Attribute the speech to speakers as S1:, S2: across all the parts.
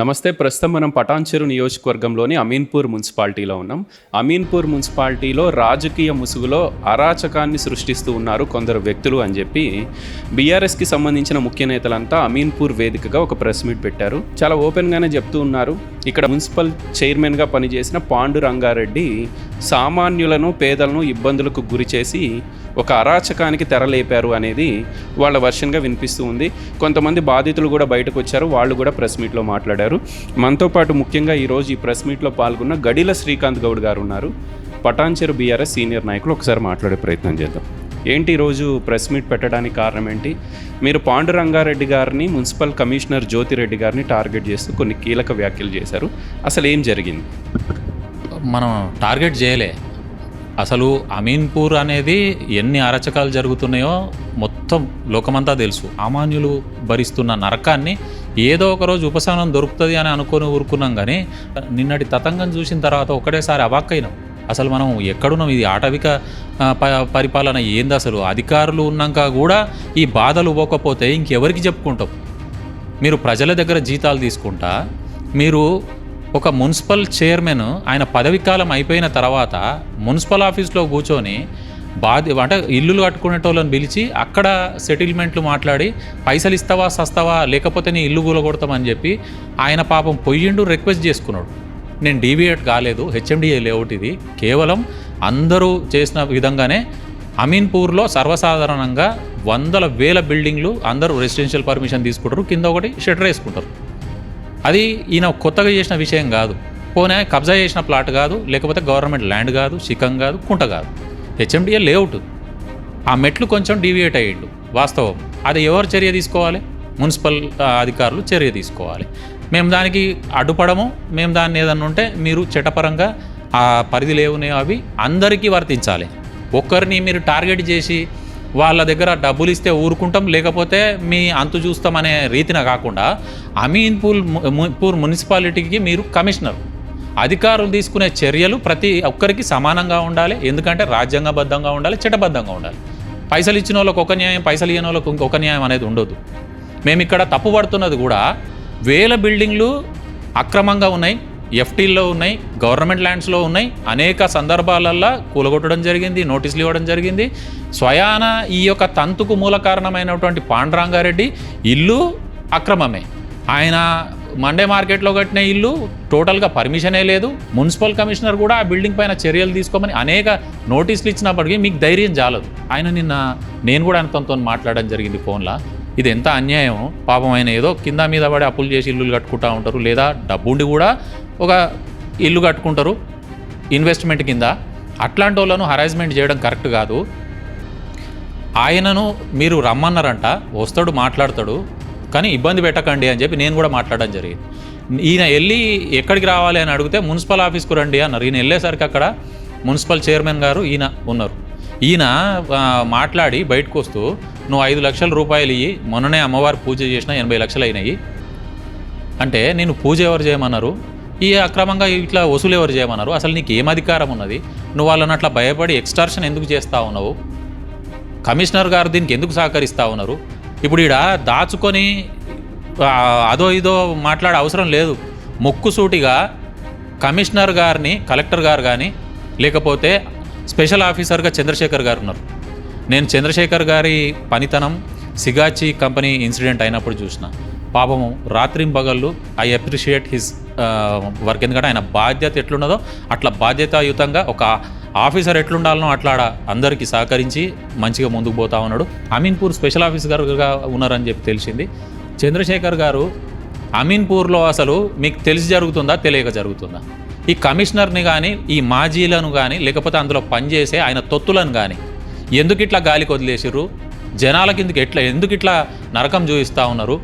S1: నమస్తే ప్రస్తుతం మనం పటాన్చెరు నియోజకవర్గంలోని అమీన్పూర్ మున్సిపాలిటీలో ఉన్నాం. అమీన్పూర్ మున్సిపాలిటీలో రాజకీయ ముసుగులో అరాచకాన్ని సృష్టిస్తూ ఉన్నారు కొందరు వ్యక్తులు అని చెప్పి బీఆర్ఎస్కి సంబంధించిన ముఖ్య నేతలంతా అమీన్పూర్ వేదికగా ఒక ప్రెస్ మీట్ పెట్టారు. చాలా ఓపెన్గానే చెప్తూ ఉన్నారు. ఇక్కడ మున్సిపల్ చైర్మన్గా పనిచేసిన పాండు రంగారెడ్డి సామాన్యులను పేదలను ఇబ్బందులకు గురి చేసి ఒక అరాచకానికి తెరలేపారు అనేది వాళ్ళ వర్షన్గా వినిపిస్తూ ఉంది. కొంతమంది బాధితులు కూడా బయటకు వచ్చారు. వాళ్ళు కూడా ప్రెస్ మీట్లో మాట్లాడారు. మనతో పాటు ముఖ్యంగా ఈరోజు ఈ ప్రెస్ మీట్లో పాల్గొన్న గడిల శ్రీకాంత్ గౌడ్ గారు ఉన్నారు. పటాన్చెరు బీఆర్ఎస్ సీనియర్ నాయకులు ఒకసారి మాట్లాడే ప్రయత్నం చేద్దాం. ఏంటి ఈరోజు ప్రెస్ మీట్ పెట్టడానికి కారణం ఏంటి? మీరు పాండు రంగారెడ్డి గారిని మున్సిపల్ కమిషనర్ జ్యోతిరెడ్డి గారిని టార్గెట్ చేస్తూ కొన్ని కీలక వ్యాఖ్యలు చేశారు. అసలు ఏం జరిగింది?
S2: మనం టార్గెట్ చేయలే. అసలు అమీన్పూర్ అనేది ఎన్ని అరచకాలు జరుగుతున్నాయో మొత్తం లోకమంతా తెలుసు. అమాన్యులు భరిస్తున్న నరకాన్ని ఏదో ఒక రోజు ఉపశమనం దొరుకుతుంది అని అనుకొని ఊరుకున్నాం కానీ నిన్నటి తతంగం చూసిన తర్వాత ఒకటేసారి అవాక్కైనాం. అసలు మనం ఎక్కడున్నాం? ఇది ఆటవిక ప- పరిపాలన ఏంది అసలు? అధికారులు ఉన్నాక కూడా ఈ బాధలు పోకపోతే ఇంకెవరికి చెప్పుకుంటాం? మీరు ప్రజల దగ్గర జీతాలు తీసుకుంటా మీరు ఒక మున్సిపల్ చైర్మన్ ఆయన పదవికాలం అయిపోయిన తర్వాత మున్సిపల్ ఆఫీస్లో కూర్చొని బాధ అంటే ఇల్లులు కట్టుకునేటోళ్ళని పిలిచి అక్కడ సెటిల్మెంట్లు మాట్లాడి పైసలు ఇస్తావా సస్తావా లేకపోతే నీ ఇల్లు కూలగొడతామని చెప్పి ఆయన పాపం పొయ్యిండు రిక్వెస్ట్ చేసుకున్నాడు. నేను డీవియేట్ కాలేదు హెచ్ఎండిఏ లేఅవుట్ ఇది. కేవలం అందరూ చేసిన విధంగానే అమీన్పూర్లో సర్వసాధారణంగా వందల వేల బిల్డింగ్లు అందరూ రెసిడెన్షియల్ పర్మిషన్ తీసుకుంటారు. కింద ఒకటి షెటర్ వేసుకుంటారు. అది ఈయన కొత్తగా చేసిన విషయం కాదు. పోనే కబ్జా చేసిన ప్లాట్ కాదు లేకపోతే గవర్నమెంట్ ల్యాండ్ కాదు చికం కాదు కుంట కాదు. HMDA layout. ఆ మెట్లు కొంచెం డీవియేట్ అయ్యిండు వాస్తవం. అది ఎవరు చర్య తీసుకోవాలి? మున్సిపల్ అధికారులు చర్య తీసుకోవాలి. మేము దానికి అడ్డుపడము మేము దాన్ని ఏదన్నా ఉంటే మీరు చట్టపరంగా ఆ పరిధి లేవునే అవి అందరికీ వర్తించాలి. ఒక్కరిని మీరు టార్గెట్ చేసి వాళ్ళ దగ్గర డబ్బులు ఇస్తే ఊరుకుంటాం లేకపోతే మీ అంతు చూస్తామనే రీతిన కాకుండా అమీన్పూర్ పూర్ మున్సిపాలిటీకి మీరు కమిషనర్. అధికారులు తీసుకునే చర్యలు ప్రతి ఒక్కరికి సమానంగా ఉండాలి ఎందుకంటే రాజ్యాంగబద్ధంగా ఉండాలి చట్టబద్ధంగా ఉండాలి. పైసలు ఇచ్చిన వాళ్ళకి ఒక న్యాయం పైసలు ఇవ్వని వాళ్ళకి ఇంకొక న్యాయం అనేది ఉండదు. మేము ఇక్కడ తప్పు పడుతున్నది కూడా వేల బిల్డింగ్లు అక్రమంగా ఉన్నాయి ఎఫ్టీల్లో ఉన్నాయి గవర్నమెంట్ ల్యాండ్స్లో ఉన్నాయి. అనేక సందర్భాలల్లో కూలగొట్టడం జరిగింది నోటీసులు ఇవ్వడం జరిగింది. స్వయాన ఈ యొక్క తంతుకు మూల కారణమైనటువంటి పాండురంగారెడ్డి ఇల్లు అక్రమమే. ఆయన మండే మార్కెట్లో కట్టిన ఇల్లు టోటల్గా పర్మిషనే లేదు. మున్సిపల్ కమిషనర్ కూడా ఆ బిల్డింగ్ పైన చర్యలు తీసుకోమని అనేక నోటీసులు ఇచ్చినప్పటికీ మీకు ధైర్యం చాలదు. ఆయన నిన్న నేను కూడా ఆయనతో మాట్లాడడం జరిగింది ఫోన్లో. ఇది ఎంత అన్యాయం పాపం ఆయన ఏదో కింద మీద పడి అప్పులు చేసి ఇల్లులు కట్టుకుంటా ఉంటారు లేదా డబ్బుండి కూడా ఒక ఇల్లు కట్టుకుంటారు ఇన్వెస్ట్మెంట్ కింద. అట్లాంటి వాళ్ళను హరాస్మెంట్ చేయడం కరెక్ట్ కాదు. ఆయనను మీరు రమ్మన్నారంట వస్తాడు మాట్లాడతాడు కానీ ఇబ్బంది పెట్టకండి అని చెప్పి నేను కూడా మాట్లాడడం జరిగింది. ఈయన వెళ్ళి ఎక్కడికి రావాలి అని అడిగితే మున్సిపల్ ఆఫీస్కు రండి అన్నారు. ఈయన వెళ్ళేసరికి అక్కడ మున్సిపల్ చైర్మన్ గారు ఈయన ఉన్నారు. ఈయన మాట్లాడి బయటకు వస్తూ నువ్వు ఐదు లక్షల రూపాయలు ఇవి మొన్ననే అమ్మవారు పూజ చేసిన ఎనభై లక్షలు అయినాయి. అంటే నేను పూజ ఎవరు చేయమన్నారు? ఈ అక్రమంగా ఇట్లా వసూలు ఎవరు చేయమన్నారు? అసలు నీకు ఏం అధికారం ఉన్నది? నువ్వు వాళ్ళని అట్లా భయపడి ఎక్స్టార్షన్ ఎందుకు చేస్తా ఉన్నావు? కమిషనర్ గారు దీనికి ఎందుకు సహకరిస్తూ ఉన్నారు? ఇప్పుడు ఈడ దాచుకొని అదో ఇదో మాట్లాడే అవసరం లేదు. ముక్కుసూటిగా కమిషనర్ గారిని కలెక్టర్ గారు కానీ లేకపోతే స్పెషల్ ఆఫీసర్గా చంద్రశేఖర్ గారు ఉన్నారు. నేను చంద్రశేఖర్ గారి పనితనం సిగాచి కంపెనీ ఇన్సిడెంట్ అయినప్పుడు చూసిన. పాపము రాత్రింబగళ్ళు ఐ అప్రిషియేట్ హిస్ వర్క్. ఎందుకంటే ఆయన బాధ్యత ఎట్లున్నదో అట్లా బాధ్యతాయుతంగా ఒక ఆఫీసర్ ఎట్లుండాలనో అట్లా ఆడ అందరికీ సహకరించి మంచిగా ముందుకు పోతా ఉన్నాడు. అమీన్పూర్ స్పెషల్ ఆఫీసర్గా ఉన్నారని చెప్పి తెలిసింది. చంద్రశేఖర్ గారు అమీన్పూర్లో అసలు మీకు తెలిసి జరుగుతుందా తెలియక జరుగుతుందా? ఈ కమిషనర్ని కానీ ఈ మాజీలను కానీ లేకపోతే అందులో పనిచేసే ఆయన తొత్తులను కానీ ఎందుకు ఇట్లా గాలికి వదిలేసిర్రు? జనాలకి ఎందుకు ఎట్లా ఎందుకు ఇట్లా నరకం చూపిస్తూ ఉన్నారు?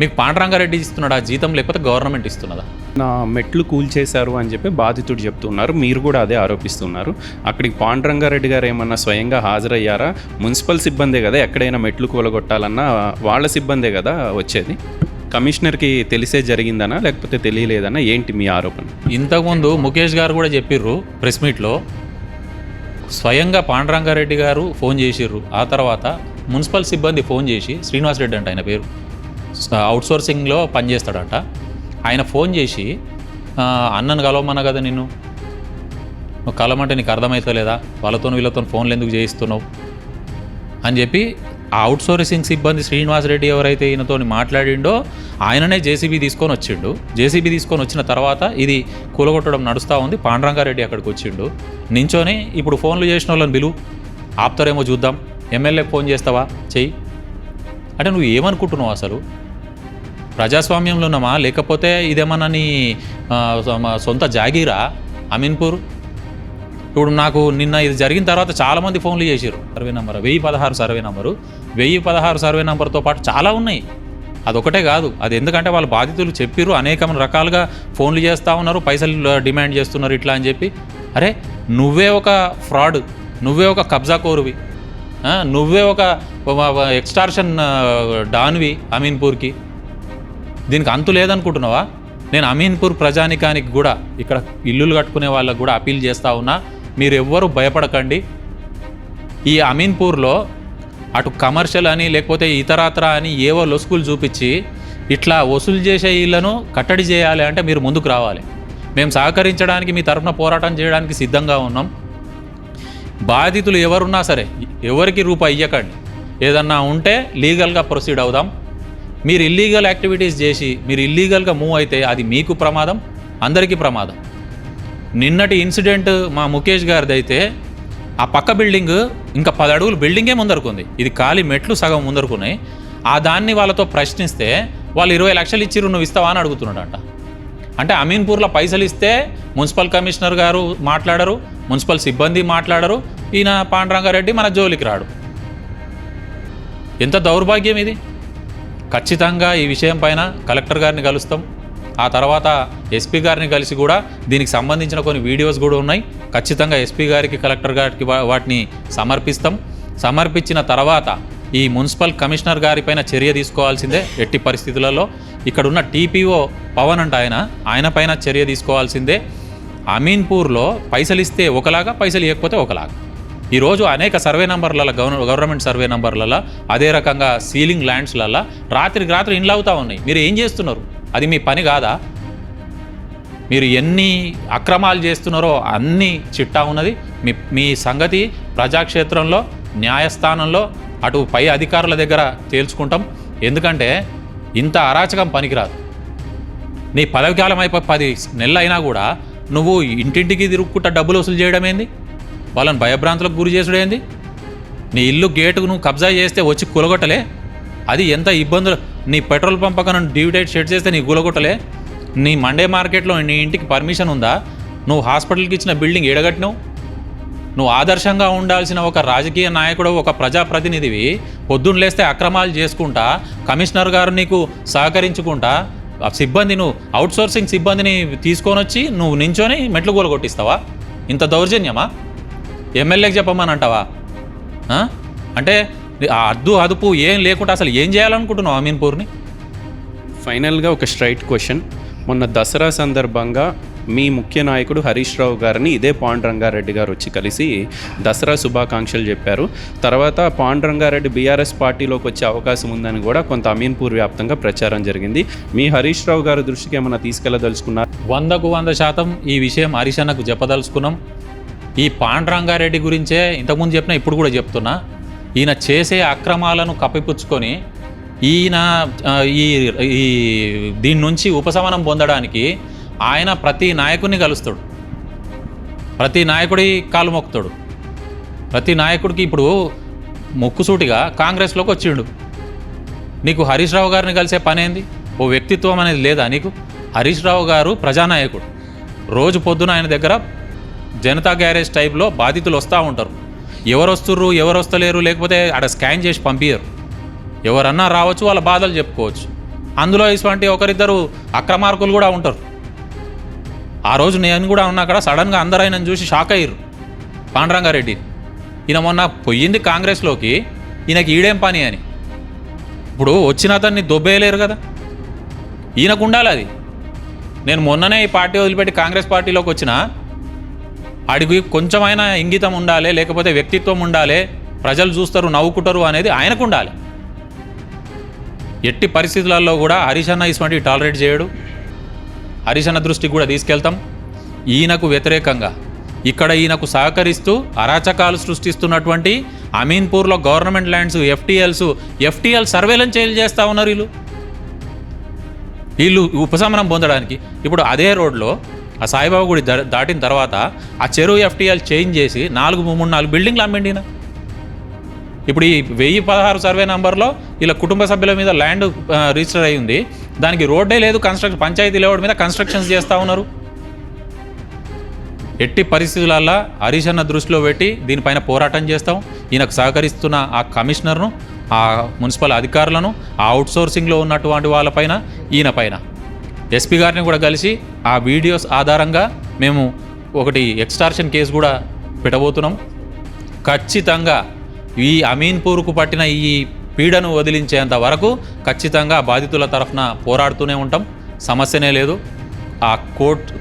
S2: మీకు పాండరంగారెడ్డి ఇస్తున్నాడా? జీతం లేకపోతే గవర్నమెంట్ ఇస్తున్నదా
S1: నా మెట్లు కూల్చేశారు అని చెప్పి బాధితుడు చెప్తున్నారు. మీరు కూడా అదే ఆరోపిస్తున్నారు. అక్కడికి పాండురంగారెడ్డి గారు ఏమన్నా స్వయంగా హాజరయ్యారా? మున్సిపల్ సిబ్బందే కదా ఎక్కడైనా మెట్లు కూలగొట్టాలన్నా వాళ్ళ సిబ్బందే కదా వచ్చేది? కమిషనర్కి తెలిసే జరిగిందనా? లేకపోతే తెలియలేదనా? ఏంటి మీ ఆరోపణ?
S2: ఇంతకుముందు ముఖేష్ గారు కూడా చెప్పిర్రు ప్రెస్ మీట్లో స్వయంగా పాండురంగారెడ్డి గారు ఫోన్ చేసిర్రు. ఆ తర్వాత మున్సిపల్ సిబ్బంది ఫోన్ చేసి శ్రీనివాస్ రెడ్డి అంట ఆయన పేరు. అవుట్సోర్సింగ్లో పనిచేస్తాడట. ఆయన ఫోన్ చేసి అన్నను కలవమన్నా కదా నిన్ను? నువ్వు కలవమంటే నీకు అర్థమవుతలేదా వాళ్ళతో వీళ్ళతో ఫోన్లు ఎందుకు చేయిస్తున్నావు? అని చెప్పి ఆ అవుట్సోర్సింగ్ సిబ్బంది శ్రీనివాస్ రెడ్డి ఎవరైతే ఈయనతో మాట్లాడిండో ఆయననే జేసీబీ తీసుకొని వచ్చిండు. జేసీబీ తీసుకొని వచ్చిన తర్వాత ఇది కూలగొట్టడం నడుస్తూ ఉంది. పాండ్రంగారెడ్డి అక్కడికి వచ్చిండు. నించొని ఇప్పుడు ఫోన్లు చేసిన వాళ్ళని పిలువు. ఆపుతారేమో చూద్దాం. ఎమ్మెల్యే ఫోన్ చేస్తావా? చెయ్యి. అంటే నువ్వు ఏమనుకుంటున్నావు అసలు? ప్రజాస్వామ్యంలో లేకపోతే ఇదేమన్నా నీ సొంత జాగీరా? అమీన్పూర్? ఇప్పుడు నాకు నిన్న ఇది జరిగిన తర్వాత చాలామంది ఫోన్లు చేశారు సర్వే నెంబర్ వెయ్యి పదహారు సర్వే నెంబరు. వెయ్యి పదహారు సర్వే నెంబర్తో పాటు చాలా ఉన్నాయి. అదొకటే కాదు. అది ఎందుకంటే వాళ్ళ బాధితులు చెప్పిర్రు అనేక రకాలుగా ఫోన్లు చేస్తూ ఉన్నారు పైసలు డిమాండ్ చేస్తున్నారు ఇట్లా అని చెప్పి. అరే నువ్వే ఒక ఫ్రాడ్ నువ్వే ఒక కబ్జా కోరువి నువ్వే ఒక ఎక్స్టార్షన్ డాన్వి అమీన్పూర్కి. దీనికి అంతు లేదనుకుంటున్నావా? నేను అమీన్పూర్ ప్రజానికానికి కూడా ఇక్కడ ఇల్లులు కట్టుకునే వాళ్ళకు కూడా అపీల్ చేస్తూ ఉన్నా. మీరు ఎవ్వరూ భయపడకండి. ఈ అమీన్పూర్లో అటు కమర్షియల్ అని లేకపోతే ఇతరత్ర అని ఏవో లొసుకులు చూపించి ఇట్లా వసూలు చేసే ఇళ్ళను కట్టడి చేయాలి అంటే మీరు ముందుకు రావాలి. మేము సహకరించడానికి మీ తరఫున పోరాటం చేయడానికి సిద్ధంగా ఉన్నాం. బాధితులు ఎవరున్నా సరే ఎవరికి రూపాయి ఇయ్యకండి. ఏదన్నా ఉంటే లీగల్గా ప్రొసీడ్ అవుదాం. మీరు ఇల్లీగల్ యాక్టివిటీస్ చేసి మీరు ఇల్లీగల్గా మూవ్ అయితే అది మీకు ప్రమాదం అందరికీ ప్రమాదం. నిన్నటి ఇన్సిడెంట్ మా ముఖేష్ గారిది అయితే ఆ పక్క బిల్డింగ్ ఇంకా పది అడుగులు బిల్డింగే ముందరుకుంది. ఇది ఖాళీ మెట్లు సగం ముందరుకున్నాయి. ఆ దాన్ని వాళ్ళతో ప్రశ్నిస్తే వాళ్ళు ఇరవై లక్షలు ఇచ్చిర్రు నువ్వు ఇస్తావా అని అడుగుతున్నాడంట. అంటే అమీన్పూర్లో పైసలు ఇస్తే మున్సిపల్ కమిషనర్ గారు మాట్లాడరు మున్సిపల్ సిబ్బంది మాట్లాడరు ఈయన పాండురంగారెడ్డి మన జోలికి రాడు. ఎంత దౌర్భాగ్యం ఇది. ఖచ్చితంగా ఈ విషయం పైన కలెక్టర్ గారిని కలుస్తాం. ఆ తర్వాత ఎస్పీ గారిని కలిసి కూడా దీనికి సంబంధించిన కొన్ని వీడియోస్ కూడా ఉన్నాయి. ఖచ్చితంగా ఎస్పీ గారికి కలెక్టర్ గారికి వాటిని సమర్పిస్తాం. సమర్పించిన తర్వాత ఈ మున్సిపల్ కమిషనర్ గారిపైన చర్య తీసుకోవాల్సిందే ఎట్టి పరిస్థితులలో. ఇక్కడున్న టీపీఓ పవన్ అంట ఆయన ఆయన పైన చర్య తీసుకోవాల్సిందే. అమీన్పూర్లో పైసలు ఇస్తే ఒకలాగా పైసలు ఇవ్వకపోతే ఒకలాగా. ఈరోజు అనేక సర్వే నంబర్లలో గవర్న గవర్నమెంట్ సర్వే నంబర్లలో అదే రకంగా సీలింగ్ ల్యాండ్స్లలో రాత్రికి రాత్రి ఇండ్లు అవుతా ఉన్నాయి. మీరు ఏం చేస్తున్నారు? అది మీ పని కాదా? మీరు ఎన్ని అక్రమాలు చేస్తున్నారో అన్ని చిట్టా ఉన్నది. మీ మీ సంగతి ప్రజాక్షేత్రంలో న్యాయస్థానంలో అటు పై అధికారుల దగ్గర తేల్చుకుంటాం. ఎందుకంటే ఇంత అరాచకం పనికిరాదు. నీ పదవి కాలం అయిపోయి పది నెలలు అయినా కూడా నువ్వు ఇంటింటికి తిరుక్కుంటా డబ్బులు వసూలు చేయడం ఏంది వాళ్ళని భయభ్రాంతులకు గురి చేసుడు ఏంది నీ ఇల్లు గేటుకు నువ్వు కబ్జా చేస్తే వచ్చి కులగొట్టలే? అది ఎంత ఇబ్బందులు నీ పెట్రోల్ పంప్ పక్కన డ్యూటైట్ షెడ్ చేస్తే నీ కులగొట్టలే? నీ మండే మార్కెట్లో నీ ఇంటికి పర్మిషన్ ఉందా? నువ్వు హాస్పిటల్కి ఇచ్చిన బిల్డింగ్ ఎడగట్టినావు? నువ్వు ఆదర్శంగా ఉండాల్సిన ఒక రాజకీయ నాయకుడు ఒక ప్రజాప్రతినిధివి పొద్దున్న లేస్తే అక్రమాలు చేసుకుంటా కమిషనర్ గారు నీకు సహకరించుకుంటా ఆ సిబ్బంది నువ్వు అవుట్సోర్సింగ్ సిబ్బందిని తీసుకొని వచ్చి నువ్వు నించొని మెట్లు గోలు కొట్టిస్తావా ఇంత దౌర్జన్యమా? ఎమ్మెల్యేకి చెప్పమని అంటావా? అంటే అద్దు అదుపు ఏం లేకుండా అసలు ఏం చేయాలనుకుంటున్నావు అమీన్పూర్ని?
S1: ఫైనల్గా ఒక స్ట్రైట్ క్వశ్చన్. మొన్న దసరా సందర్భంగా మీ ముఖ్య నాయకుడు హరీష్ రావు గారిని ఇదే పాండురంగారెడ్డి గారు వచ్చి కలిసి దసరా శుభాకాంక్షలు చెప్పారు. తర్వాత పాండురంగారెడ్డి బీఆర్ఎస్ పార్టీలోకి వచ్చే అవకాశం ఉందని కూడా కొంత అమీన్పూర్ వ్యాప్తంగా ప్రచారం జరిగింది. మీ హరీష్ రావు గారి దృష్టికి ఏమైనా తీసుకెళ్ళదలుచుకున్నారు?
S2: వందకు వంద శాతం ఈ విషయం హరీషన్నకు చెప్పదలుచుకున్నాం. ఈ పాండ్రంగారెడ్డి గురించే ఇంతకుముందు చెప్పినా ఇప్పుడు కూడా చెప్తున్నా. ఈయన చేసే అక్రమాలను కప్పిపుచ్చుకొని ఈయన ఈ ఈ దీని నుంచి ఉపశమనం పొందడానికి ఆయన ప్రతి నాయకుడిని కలుస్తాడు. ప్రతి నాయకుడి కాలు మొక్కుతాడు. ప్రతి నాయకుడికి ఇప్పుడు మొక్కుసూటిగా కాంగ్రెస్లోకి వచ్చిండు. నీకు హరీష్ రావు గారిని కలిసే పని ఏంది ఓ వ్యక్తిత్వం అనేది లేదా నీకు? హరీష్ రావు గారు ప్రజానాయకుడు. రోజు పొద్దున ఆయన దగ్గర జనతా గ్యారేజ్ టైప్లో బాధితులు వస్తూ ఉంటారు. ఎవరు వస్తుర్రు ఎవరు వస్తలేరు లేకపోతే ఆడ స్కాన్ చేసి పంపించరు ఎవరన్నా రావచ్చు వాళ్ళ బాధలు చెప్పుకోవచ్చు. అందులో ఇటువంటి ఒకరిద్దరు అక్రమార్కులు కూడా ఉంటారు. ఆ రోజు నేను కూడా ఉన్నా అక్కడ సడన్గా అందరూ ఆయనను చూసి షాక్ అయ్యారు పాండరంగారెడ్డి ఈయన మొన్న పొయ్యింది కాంగ్రెస్లోకి ఈయనకి ఈడేం పని అని. ఇప్పుడు వచ్చిన అతన్ని దొబ్బేయలేరు కదా. ఈయనకు ఉండాలి అది. నేను మొన్ననే ఈ పార్టీ వదిలిపెట్టి కాంగ్రెస్ పార్టీలోకి వచ్చిన ఆడికి కొంచెమైనా ఇంగితం ఉండాలి లేకపోతే వ్యక్తిత్వం ఉండాలి ప్రజలు చూస్తారు నవ్వుకుంటారు అనేది ఆయనకు ఉండాలి. ఎట్టి పరిస్థితులలో కూడా హరిశన్న అన్న టాలరేట్ చేయడు. హరిశన్న దృష్టికి కూడా తీసుకెళ్తాం. ఈయనకు వ్యతిరేకంగా ఇక్కడ ఈయనకు సహకరిస్తూ అరాచకాలు సృష్టిస్తున్నటువంటి అమీన్పూర్లో గవర్నమెంట్ ల్యాండ్స్ ఎఫ్టీఎల్స్ ఎఫ్టీఎల్ సర్వేలను చేస్తూ ఉన్నారు వీళ్ళు. వీళ్ళు ఉపశమనం పొందడానికి. ఇప్పుడు అదే రోడ్లో ఆ సాయిబాబా గుడి దాటిన తర్వాత ఆ చెరువు ఎఫ్టీఎల్ చేంజ్ చేసి నాలుగు మూడు నాలుగు బిల్డింగ్లు అమ్మండి ఇప్పుడు ఈ వెయ్యి పదహారు సర్వే నంబర్లో ఇలా కుటుంబ సభ్యుల మీద ల్యాండ్ రిజిస్టర్ అయి ఉంది. దానికి రోడ్డే లేదు కన్స్ట్రక్షన్ పంచాయతీ లేఅవుట్ మీద కన్స్ట్రక్షన్స్ చేస్తూ ఉన్నారు. ఎట్టి పరిస్థితులల్లా హరీష్ అన్న దృష్టిలో పెట్టి దీనిపైన పోరాటం చేస్తాం. ఈయనకు సహకరిస్తున్న ఆ కమిషనర్ను ఆ మున్సిపల్ అధికారులను ఆ అవుట్సోర్సింగ్లో ఉన్నటువంటి వాళ్ళపైన ఈయన పైన. ఎస్పీ గారిని కూడా కలిసి ఆ వీడియోస్ ఆధారంగా మేము ఒకటి ఎక్స్టార్షన్ కేసు కూడా పెట్టబోతున్నాం. ఖచ్చితంగా ఈ అమీన్పూర్కు పట్టిన ఈ పీడను వదిలించేంత వరకు ఖచ్చితంగా బాధితుల తరఫున పోరాడుతూనే ఉంటాం. సమస్యనే లేదు. ఆ కోర్ట్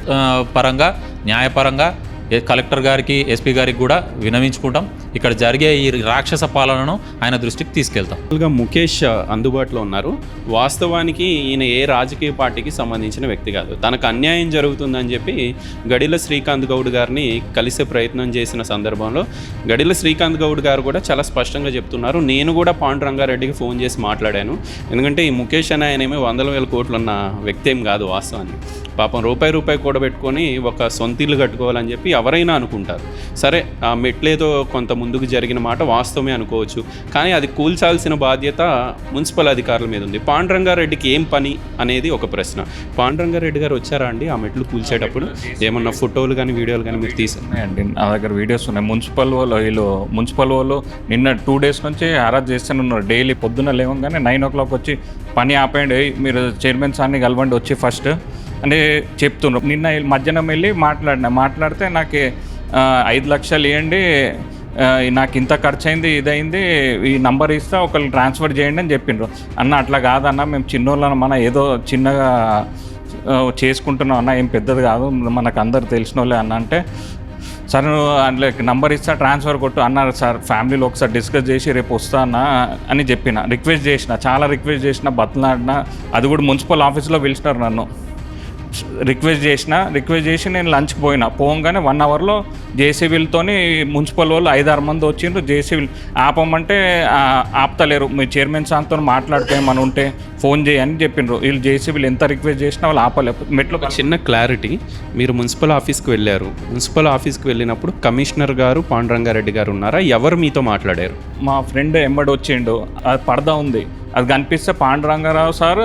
S2: పరంగా న్యాయపరంగా కలెక్టర్ గారికి ఎస్పీ గారికి కూడా వినవించుకుంటాం. ఇక్కడ జరిగే ఈ రాక్షస పాలనను ఆయన దృష్టికి తీసుకెళ్తాం.
S1: ముఖేష్ అందుబాటులో ఉన్నారు. వాస్తవానికి ఈయన ఏ రాజకీయ పార్టీకి సంబంధించిన వ్యక్తి కాదు. తనకు అన్యాయం జరుగుతుందని చెప్పి గడిల శ్రీకాంత్ గౌడ్ గారిని కలిసే ప్రయత్నం చేసిన సందర్భంలో గడిల శ్రీకాంత్ గౌడ్ గారు కూడా చాలా స్పష్టంగా చెప్తున్నారు. నేను కూడా పాండురంగారెడ్డికి ఫోన్ చేసి మాట్లాడాను. ఎందుకంటే ఈ ముఖేష్ అనే ఆయన ఏమో వందల వేల కోట్లు ఉన్న వ్యక్తి ఏం కాదు వాస్తవానికి. పాపం రూపాయి రూపాయి కూడబెట్టుకొని ఒక సొంత ఇల్లు కట్టుకోవాలని చెప్పి ఎవరైనా అనుకుంటారు. సరే ఆ మెట్లేదో కొంత ముందుకు జరిగిన మాట వాస్తవమే అనుకోవచ్చు. కానీ అది కూల్చాల్సిన బాధ్యత మున్సిపల్ అధికారుల మీద ఉంది. పాండురంగారెడ్డికి ఏం పని అనేది ఒక ప్రశ్న. పాండురంగారెడ్డి గారు వచ్చారా అండి ఆ మెట్లు కూల్చేటప్పుడు? ఏమన్నా ఫోటోలు కానీ వీడియోలు కానీ మీరు
S3: తీసుకున్నాయండి నా దగ్గర వీడియోస్ ఉన్నాయి. మున్సిపల్ వాళ్ళు వీళ్ళు మున్సిపల్ వాళ్ళు నిన్న టూ డేస్ నుంచి అరెస్ట్ చేస్తూనే ఉన్నారు. డైలీ పొద్దున్న లేవంగానే నైన్ ఓ క్లాక్ వచ్చి పని ఆపేయండి. మీరు చైర్మన్ సార్ని కలవండి వచ్చి ఫస్ట్. అని చెప్తున్నారు నిన్న మధ్యాహ్నం వెళ్ళి మాట్లాడిన. మాట్లాడితే నాకు ఐదు లక్షలు ఇవ్వండి నాకు ఇంత ఖర్చు అయింది ఇదైంది ఈ నంబర్ ఇస్తా ఒకళ్ళు ట్రాన్స్ఫర్ చేయండి అని చెప్పిండ్రు. అన్న అట్లా కాదన్న మేము చిన్నోళ్ళం మన ఏదో చిన్నగా చేసుకుంటున్నాం అన్న ఏం పెద్దది కాదు మనకు అందరు తెలిసిన వాళ్ళే అన్న అంటే సార్ నువ్వు అందులో నంబర్ ఇస్తా ట్రాన్స్ఫర్ కొట్టు అన్నారు. సార్ ఫ్యామిలీలో ఒకసారి డిస్కస్ చేసి రేపు వస్తా అని చెప్పిన. రిక్వెస్ట్ చేసిన. చాలా రిక్వెస్ట్ చేసిన బతలాడిన. అది కూడా మున్సిపల్ ఆఫీస్లో పిలిచినారు నన్ను. రిక్వెస్ట్ చేసిన రిక్వెస్ట్ చేసి నేను లంచ్కి పోయినా. పోగానే వన్ అవర్లో జేసీబీలతోని మున్సిపల్ వాళ్ళు ఐదారు మంది వచ్చిండ్రు. జేసీబీలు ఆపమంటే ఆపుతలేరు. మీ చైర్మన్ సార్తో మాట్లాడితే ఏమైనా ఉంటే ఫోన్ చేయని చెప్పిండ్రు వీళ్ళు జేసీబీలు ఎంత రిక్వెస్ట్ చేసినా వాళ్ళు ఆపలేరు. మెట్లు
S1: చిన్న క్లారిటీ మీరు మున్సిపల్ ఆఫీస్కి వెళ్ళారు. మున్సిపల్ ఆఫీస్కి వెళ్ళినప్పుడు కమిషనర్ గారు పాండురంగారెడ్డి గారు ఉన్నారా? ఎవరు మీతో మాట్లాడారు?
S3: మా ఫ్రెండ్ ఎంబడి వచ్చిండు. అది పడదా ఉంది. అది కనిపిస్తే Pandurangarao sir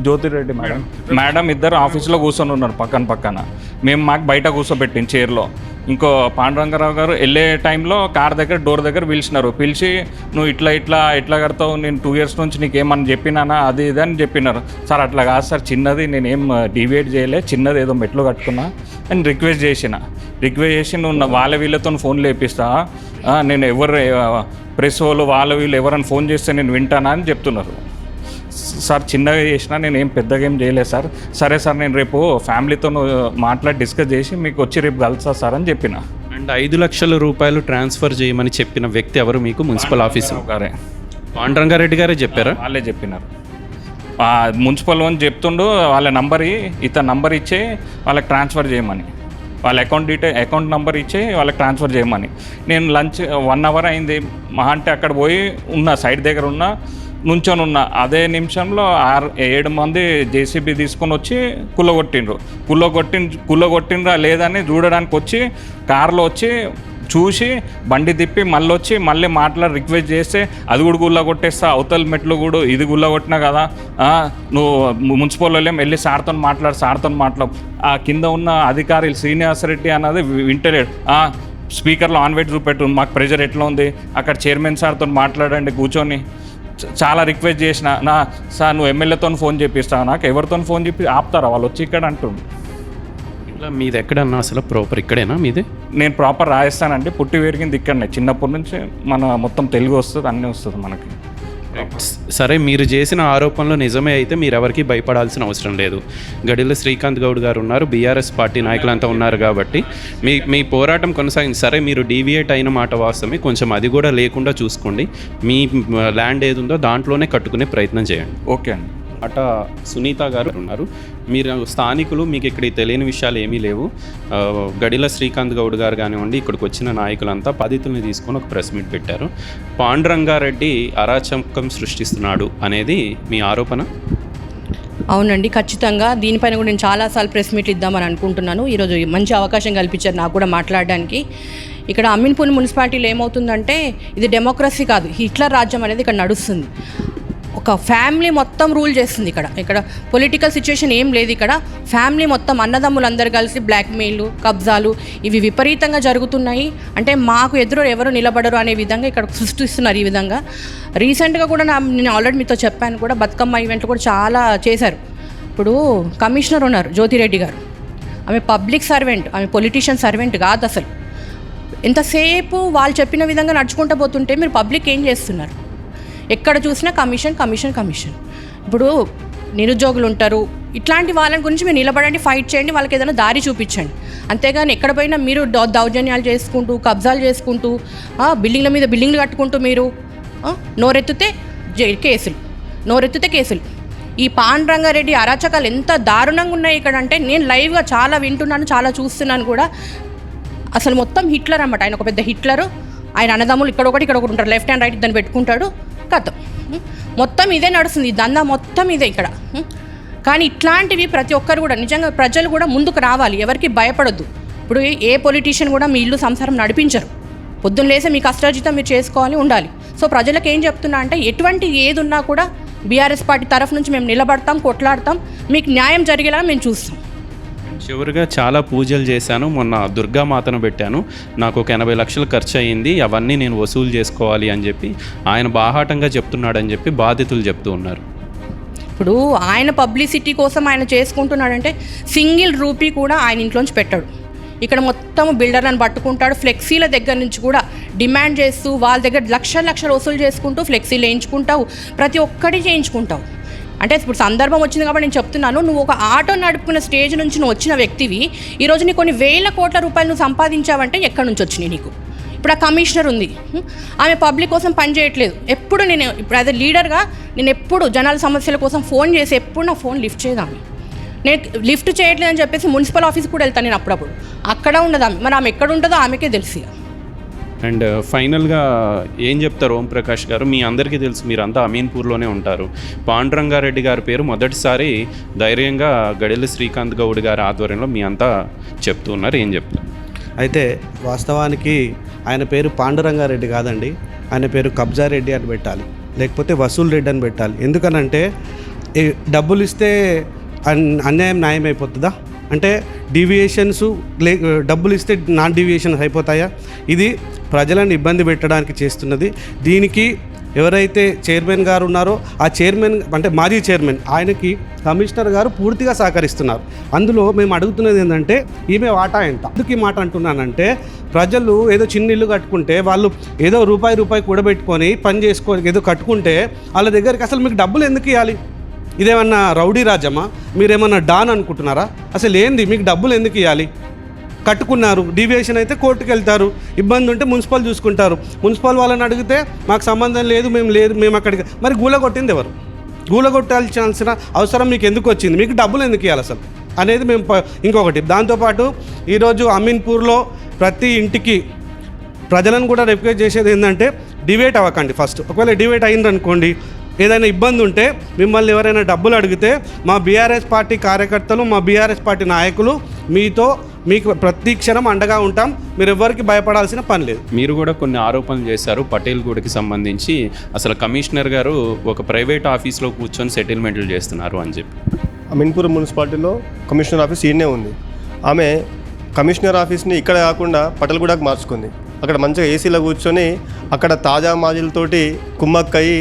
S3: Jyothireddy madam. Madam ఇద్దరు ఆఫీస్లో కూర్చొని ఉన్నారు పక్కన పక్కన. మేము మాకు బయట కూర్చోబెట్టిన చైర్లో. ఇంకో పాండురంగారావు గారు వెళ్ళే టైంలో కార్ దగ్గర డోర్ దగ్గర పిలిచినారు. పిలిచి నువ్వు ఇట్లా ఇట్లా ఎట్లా కడతావు? నేను టూ ఇయర్స్ నుంచి నీకు ఏమని చెప్పినానా? అది ఇది అని చెప్పినారు. సార్ అట్లా కాదు సార్ చిన్నది నేను ఏం డివేట్ చేయలే. చిన్నది ఏదో మెట్లు కట్టుకున్నా అని రిక్వెస్ట్ చేసిన. రిక్వెస్ట్ చేసి నువ్వు నా- వాళ్ళ వీళ్ళతో ఫోన్ లేపిస్తా. నేను ఎవరు ప్రెస్ వాళ్ళు వాళ్ళ వీళ్ళు ఎవరైనా ఫోన్ చేస్తే నేను వింటానా? అని చెప్తున్నారు. సార్ చిన్నగా చేసినా నేను ఏం పెద్దగా ఏం చేయలేదు సార్. సరే సార్ నేను రేపు ఫ్యామిలీతో మాట్లాడి డిస్కస్ చేసి మీకు వచ్చి రేపు కలుస్తా సార్ అని చెప్పిన.
S1: అండ్ ఐదు లక్షల రూపాయలు ట్రాన్స్ఫర్ చేయమని చెప్పిన వ్యక్తి ఎవరు మీకు? Municipal office.
S3: గారే.
S1: పాండురంగారెడ్డి గారే చెప్పారా?
S3: వాళ్ళే చెప్పినారు. మున్సిపల్ అని చెప్తుండు వాళ్ళ నంబర్ ఇతను నంబర్ ఇచ్చే వాళ్ళకి ట్రాన్స్ఫర్ చేయమని. వాళ్ళ అకౌంట్ డీటెయిల్ అకౌంట్ నెంబర్ ఇచ్చి వాళ్ళకి ట్రాన్స్ఫర్ చేయమని. నేను లంచ్ వన్ అవర్ అయింది. మహా అంటే అక్కడ పోయి ఉన్న సైడ్ దగ్గర ఉన్న నుంచొని ఉన్న అదే నిమిషంలో ఆరు ఏడు మంది జేసీబీ తీసుకొని వచ్చి కుల్లగొట్టిండ్రు కుల్లగొట్టి కుల్లగొట్టిండ్రా లేదని చూడడానికి వచ్చి కారులో వచ్చి చూసి బండి తిప్పి మళ్ళీ వచ్చి మళ్ళీ మాట్లాడి రిక్వెస్ట్ చేస్తే అది కూడా గుల్ల కొట్టేస్తా అవతల మెట్లు కూడా ఇది గుల్ల కొట్టినా కదా నువ్వు మున్సిపల్ వాళ్ళేం వెళ్ళి సార్తో మాట్లాడు సార్తో మాట్లాడు. ఆ కింద ఉన్న అధికారి శ్రీనివాస్ రెడ్డి అన్నది వింటలేడు. ఆ, స్పీకర్లో ఆన్ వెయిట్ చూపెట్టు మాకు ప్రెజర్ ఎట్లా ఉంది? అక్కడ చైర్మన్ సార్తో మాట్లాడండి కూర్చొని. చాలా రిక్వెస్ట్ చేసిన నా సార్ నువ్వు ఎమ్మెల్యేతో ఫోన్ చేపిస్తావు? నాకు ఎవరితో ఫోన్ చెప్పి ఆపుతారా? వాళ్ళు వచ్చి ఇక్కడ అంటుండు
S1: ఇట్లా మీది ఎక్కడన్నా అసలు ప్రాపర్ ఇక్కడేనా మీది?
S3: నేను ప్రాపర్ రాజస్థాన్ పుట్టి పెరిగింది ఇక్కడనే. చిన్నప్పటి నుంచి మన మొత్తం తెలుగు వస్తుంది అన్నీ వస్తుంది మనకి.
S1: సరే మీరు చేసిన ఆరోపణలు నిజమే అయితే మీరు ఎవరికి భయపడాల్సిన అవసరం లేదు. గడిలో శ్రీకాంత్ గౌడ్ గారు ఉన్నారు బీఆర్ఎస్ పార్టీ నాయకులంతా ఉన్నారు కాబట్టి. మీ మీ పోరాటం కొనసాగింది సరే మీరు డీవియేట్ అయిన మాట వాస్తవమే కొంచెం అది కూడా లేకుండా చూసుకోండి. మీ ల్యాండ్ ఏది ఉందో దాంట్లోనే కట్టుకునే ప్రయత్నం చేయండి.
S3: ఓకే అండి.
S1: అట సునీత గారు ఉన్నారు. మీరు స్థానికులు మీకు ఇక్కడ తెలియని విషయాలు ఏమీ లేవు. గడిల శ్రీకాంత్ గౌడ్ గారు కానివ్వండి ఇక్కడికి వచ్చిన నాయకులంతా బాధితుల్ని తీసుకొని ఒక ప్రెస్ మీట్ పెట్టారు. పాండురంగారెడ్డి అరాచకం సృష్టిస్తున్నాడు అనేది మీ ఆరోపణ?
S4: అవునండి ఖచ్చితంగా. దీనిపైన కూడా నేను చాలాసార్లు ప్రెస్ మీట్లు ఇద్దామని అనుకుంటున్నాను. ఈరోజు మంచి అవకాశం కల్పించారు నాకు కూడా మాట్లాడడానికి. ఇక్కడ అమీన్పూర్ మున్సిపాలిటీలో ఏమవుతుందంటే ఇది డెమోక్రసీ కాదు హిట్లర్ రాజ్యం అనేది ఇక్కడ నడుస్తుంది. ఒక ఫ్యామిలీ మొత్తం రూల్ చేస్తుంది ఇక్కడ. ఇక్కడ పొలిటికల్ సిచ్యుయేషన్ ఏం లేదు ఇక్కడ. ఫ్యామిలీ మొత్తం అన్నదమ్ములందరూ కలిసి బ్లాక్మెయిల్ కబ్జాలు ఇవి విపరీతంగా జరుగుతున్నాయి. అంటే మాకు ఎదురు ఎవరు నిలబడరు అనే విధంగా ఇక్కడ సృష్టిస్తున్నారు ఈ విధంగా. రీసెంట్గా కూడా నా నేను ఆల్రెడీ మీతో చెప్పాను కూడా బతుకమ్మ ఈవెంట్లు కూడా చాలా చేశారు. ఇప్పుడు కమిషనర్ ఉన్నారు జ్యోతిరెడ్డి గారు. ఆమె పబ్లిక్ సర్వెంట్ ఆమె పొలిటీషియన్ సర్వెంట్ కాదు అసలు. ఎంతసేపు వాళ్ళు చెప్పిన విధంగా నడుచుకుంటూ పోతుంటే మీరు పబ్లిక్ ఏం చేస్తున్నారు? ఎక్కడ చూసినా కమిషన్ కమిషన్ కమిషన్. ఇప్పుడు నిరుద్యోగులు ఉంటారు. ఇట్లాంటి వాళ్ళని గురించి మీరు నిలబడండి ఫైట్ చేయండి వాళ్ళకి ఏదైనా దారి చూపించండి. అంతేగాని ఎక్కడ పోయినా మీరు దౌ- దౌర్జన్యాలు చేసుకుంటూ కబ్జాలు చేసుకుంటూ బిల్డింగ్ల మీద బిల్డింగ్లు కట్టుకుంటూ మీరు నోరెత్తితే జై కేసులు. నోరెత్తితే కేసులు. ఈ పాండ్రంగారెడ్డి అరాచకాలు ఎంత దారుణంగా ఉన్నాయి ఇక్కడ అంటే నేను లైవ్గా చాలా వింటున్నాను చాలా చూస్తున్నాను కూడా. అసలు మొత్తం హిట్లర్ అన్నమాట ఆయన ఒక పెద్ద హిట్లరు. ఆయన అన్నదమ్ములు ఇక్కడ ఒకటి ఇక్కడ ఒకటి ఉంటారు. లెఫ్ట్ హ్యాండ్ రైట్ దాన్ని పెట్టుకుంటాడు. కథం. మొత్తం ఇదే నడుస్తుంది. ఈ దందా మొత్తం ఇదే ఇక్కడ. కానీ ఇట్లాంటివి ప్రతి ఒక్కరు కూడా నిజంగా ప్రజలు కూడా ముందుకు రావాలి. ఎవరికి భయపడొద్దు. ఇప్పుడు ఏ పొలిటీషియన్ కూడా మీ ఇల్లు సంసారం నడిపించరు. పొద్దున్న లేసే మీ కష్టార్జితం మీరు చేసుకోవాలి ఉండాలి. సో ప్రజలకు ఏం చెప్తున్నా అంటే ఎటువంటి ఏది ఉన్నా కూడా బీఆర్ఎస్ పార్టీ తరఫు నుంచి మేము నిలబడతాం కొట్లాడతాం. మీకు న్యాయం జరిగేలా మేము చూస్తాం.
S1: చివరిగా చాలా పూజలు చేశాను. మొన్న దుర్గామాతను పెట్టాను. నాకు ఒక ఎనభై లక్షలు ఖర్చు అయ్యింది అవన్నీ నేను వసూలు చేసుకోవాలి అని చెప్పి ఆయన బాహాటంగా చెప్తున్నాడని చెప్పి బాధితులు చెప్తూ ఉన్నారు.
S4: ఇప్పుడు ఆయన పబ్లిసిటీ కోసం ఆయన చేసుకుంటున్నాడంటే సింగిల్ రూపీ కూడా ఆయన ఇంట్లోంచి పెట్టాడు. ఇక్కడ మొత్తం బిల్డర్లను పట్టుకుంటాడు. ఫ్లెక్సీల దగ్గర నుంచి కూడా డిమాండ్ చేస్తూ వాళ్ళ దగ్గర లక్ష లక్షలు వసూలు చేసుకుంటూ ఫ్లెక్సీలు వేయించుకుంటావు. ప్రతి ఒక్కటి చేయించుకుంటావు. అంటే ఇప్పుడు సందర్భం వచ్చింది కాబట్టి నేను చెప్తున్నాను. నువ్వు ఒక ఆటో నడుపుకున్న స్టేజ్ నుంచి నువ్వు వచ్చిన వ్యక్తివి. ఈరోజు నీ కొన్ని వేల కోట్ల రూపాయలు నువ్వు సంపాదించావంటే ఎక్కడి నుంచి వచ్చినాయి నీకు? ఇప్పుడు ఆ కమిషనర్ ఉంది. ఆమె పబ్లిక్ కోసం పని చేయట్లేదు. ఎప్పుడు నేను ఇప్పుడు అదే లీడర్గా నేను ఎప్పుడు జనాల సమస్యల కోసం ఫోన్ చేసి ఎప్పుడు నా ఫోన్ లిఫ్ట్ చేయదాము నేను లిఫ్ట్ చేయట్లేదని చెప్పేసి మున్సిపల్ ఆఫీస్ కూడా వెళ్తాను నేను అప్పుడప్పుడు. అక్కడ ఉండదు ఆమె మరి ఆమె ఎక్కడ ఉంటుందో ఆమెకే తెలుసు
S1: అండ్ uh, ఫైనల్గా ఏం చెప్తారు ఓం ప్రకాష్ గారు? మీ అందరికీ తెలుసు మీరంతా అమీన్పూర్లోనే ఉంటారు. పాండురంగారెడ్డి గారి పేరు మొదటిసారి ధైర్యంగా గడిల శ్రీకాంత్ గౌడ్ గారి ఆధ్వర్యంలో మీ అంతా చెప్తూ ఉన్నారు. ఏం చెప్తారు?
S5: అయితే వాస్తవానికి ఆయన పేరు పాండురంగారెడ్డి కాదండి. ఆయన పేరు కబ్జారెడ్డి అని పెట్టాలి. లేకపోతే వసూల్ రెడ్డి అని పెట్టాలి. ఎందుకనంటే డబ్బులు ఇస్తే అన్- అన్యాయం న్యాయం అయిపోతుందా అంటే డీవియేషన్స్ లే డబ్బులు ఇస్తే నాన్ డీవియేషన్స్ అయిపోతాయా? ఇది ప్రజలను ఇబ్బంది పెట్టడానికి చేస్తున్నది. దీనికి ఎవరైతే చైర్మన్ గారు ఉన్నారో ఆ చైర్మన్ అంటే మాజీ చైర్మన్ ఆయనకి కమిషనర్ గారు పూర్తిగా సహకరిస్తున్నారు. అందులో మేము అడుగుతున్నది ఏంటంటే ఈమె వాటా ఎంత? అందుకు ఈ మాట అంటున్నానంటే ప్రజలు ఏదో చిన్న ఇల్లు కట్టుకుంటే వాళ్ళు ఏదో రూపాయి రూపాయి కూడబెట్టుకొని పని చేసుకొని ఏదో కట్టుకుంటే వాళ్ళ దగ్గరికి అసలు మీకు డబ్బులు ఎందుకు ఇవ్వాలి? ఇదేమన్నా రౌడీ రాజ్యమా? మీరేమన్నా డాన్ అనుకుంటున్నారా? అసలు ఏంది? మీకు డబ్బులు ఎందుకు ఇవ్వాలి కట్టుకున్నారు డీవియేషన్ అయితే కోర్టుకు వెళ్తారు ఇబ్బంది ఉంటే మున్సిపల్ చూసుకుంటారు. మున్సిపల్ వాళ్ళని అడిగితే మాకు సంబంధం లేదు మేము లేదు మేము అక్కడికి మరి గూల కొట్టింది ఎవరు? గూల కొట్టాల్సిన అవసరం మీకు ఎందుకు వచ్చింది? మీకు డబ్బులు ఎందుకు ఇవ్వాలి అసలు? అనేది మేము ప- ఇంకొకటి. దాంతోపాటు ఈరోజు అమీన్పూర్లో ప్రతి ఇంటికి ప్రజలను కూడా రిక్వెస్ట్ చేసేది ఏంటంటే డివేట్ అవ్వకండి ఫస్ట్. ఒకవేళ డివేట్ అయిందనుకోండి ఏదైనా ఇబ్బంది ఉంటే మిమ్మల్ని ఎవరైనా డబ్బులు అడిగితే మా బీఆర్ఎస్ పార్టీ కార్యకర్తలు మా బీఆర్ఎస్ పార్టీ నాయకులు మీతో మీకు ప్రతి క్షణం అండగా ఉంటాం. మీరు ఎవరికి భయపడాల్సిన పని లేదు.
S1: మీరు కూడా కొన్ని ఆరోపణలు చేశారు పటేల్ గూడకి సంబంధించి. అసలు కమిషనర్ గారు ఒక ప్రైవేట్ ఆఫీస్లో కూర్చొని సెటిల్మెంట్లు చేస్తున్నారు అని చెప్పి.
S6: అమీన్పూర్ మున్సిపాలిటీలో కమిషనర్ ఆఫీస్ ఈయనే ఉంది. ఆమె కమిషనర్ ఆఫీస్ని ఇక్కడ కాకుండా పటల్గూడకు మార్చుకుంది. అక్కడ మంచిగా ఏసీలో కూర్చొని అక్కడ తాజా మాజీలతోటి కుమ్మక్కయి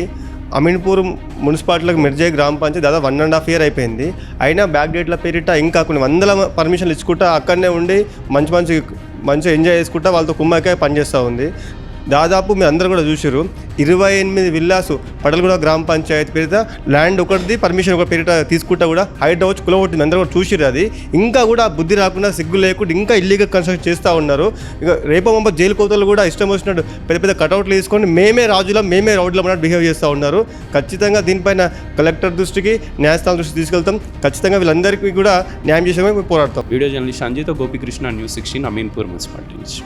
S6: అమీన్పూర్ మున్సిపాలిటీలకు మిర్జే గ్రామ పంచాయతీ దాదాపు వన్ అండ్ హాఫ్ ఇయర్ అయిపోయింది. అయినా బ్యాక్ డేట్ల పేరిట ఇంకా కొన్ని వందల పర్మిషన్లు ఇచ్చుకుంటా అక్కడనే ఉండి మంచి మంచి మంచిగా ఎంజాయ్ చేసుకుంటా వాళ్ళతో కుమ్మకాయ పనిచేస్తూ ఉంది. దాదాపు మీరు అందరూ కూడా చూసారు ఇరవై ఎనిమిది విల్లాసు పడలగూడ గ్రామ పంచాయతీ పేరిట ల్యాండ్ ఒకటిది పర్మిషన్ ఒక పేరిట తీసుకుంటా కూడా హైట్ అవచ్చు కులగొట్టింది అందరూ కూడా చూసిరు అది. ఇంకా కూడా బుద్ధి రాకుండా సిగ్గు లేకుండా ఇంకా ఇల్లీగల్ కన్స్ట్రక్షన్ చేస్తూ ఉన్నారు. ఇక రేపో మొమ్మ జైలు కోతలు కూడా ఇష్టం వచ్చినట్టు పెద్ద పెద్ద కటౌట్లు తీసుకొని మేమే రాజులం మేమే రౌడ్లం అన్నట్టు బిహేవ్ చేస్తూ ఉన్నారు. ఖచ్చితంగా దీనిపైన కలెక్టర్ దృష్టికి న్యాయస్థానం దృష్టికి తీసుకెళ్తాం. ఖచ్చితంగా వీళ్ళందరికీ కూడా న్యాయం చేసే పోరాడతాం.
S1: Video journalist Sanjeetha Gopikrishna news sixteen Ameenpur municipality నుంచి.